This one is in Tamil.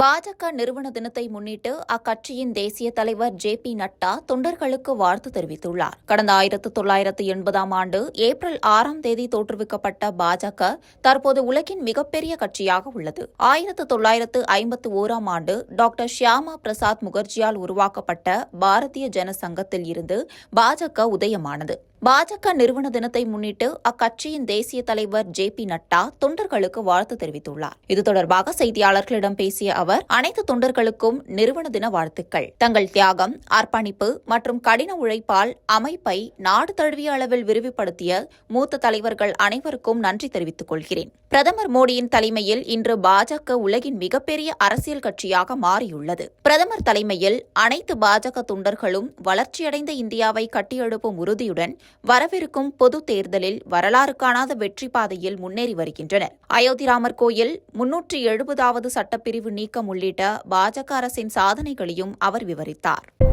பாஜக நிறுவன தினத்தை முன்னிட்டு அக்கட்சியின் தேசிய தலைவர் ஜே பி நட்டா தொண்டர்களுக்கு வாழ்த்து தெரிவித்துள்ளார். கடந்த ஆயிரத்து தொள்ளாயிரத்து எண்பதாம் ஆண்டு ஏப்ரல் ஆறாம் தேதி தோற்றுவிக்கப்பட்ட பாஜக தற்போது உலகின் மிகப்பெரிய கட்சியாக உள்ளது. ஆயிரத்து தொள்ளாயிரத்து ஐம்பத்து ஓராம் ஆண்டு டாக்டர் ஷியாமா பிரசாத் முகர்ஜியால் உருவாக்கப்பட்ட பாரதிய ஜனசங்கத்தில் இருந்து பாஜக உதயமானது. பாஜக நிறுவன தினத்தை முன்னிட்டு அக்கட்சியின் தேசிய தலைவர் ஜே பி நட்டா தொண்டர்களுக்கு வாழ்த்து தெரிவித்துள்ளார். இது தொடர்பாக செய்தியாளர்களிடம் பேசிய அவர் அனைத்து தொண்டர்களுக்கும் நிறுவன தின வாழ்த்துக்கள். தங்கள் தியாகம் அர்ப்பணிப்பு மற்றும் கடின உழைப்பால் அமைப்பை நாடு தழுவிய அளவில் விரிவுபடுத்திய மூத்த தலைவர்கள் அனைவருக்கும் நன்றி தெரிவித்துக் கொள்கிறேன். பிரதமர் மோடியின் தலைமையில் இன்று பாஜக உலகின் மிகப்பெரிய அரசியல் கட்சியாக மாறியுள்ளது. பிரதமர் தலைமையில் அனைத்து பாஜக தொண்டர்களும் வளர்ச்சியடைந்த இந்தியாவை கட்டியெழுப்பும் உறுதியுடன் வரவிருக்கும் பொது தேர்தலில் வரலாறு காணாத வெற்றி பாதையில் முன்னேறி வருகின்றனர். அயோத்தி ராமர் கோயில் முன்னூற்றி எழுபதாவது சட்டப்பிரிவு நீக்கம் உள்ளிட்ட பாஜக அரசின் சாதனைகளையும் அவர் விவரித்தார்.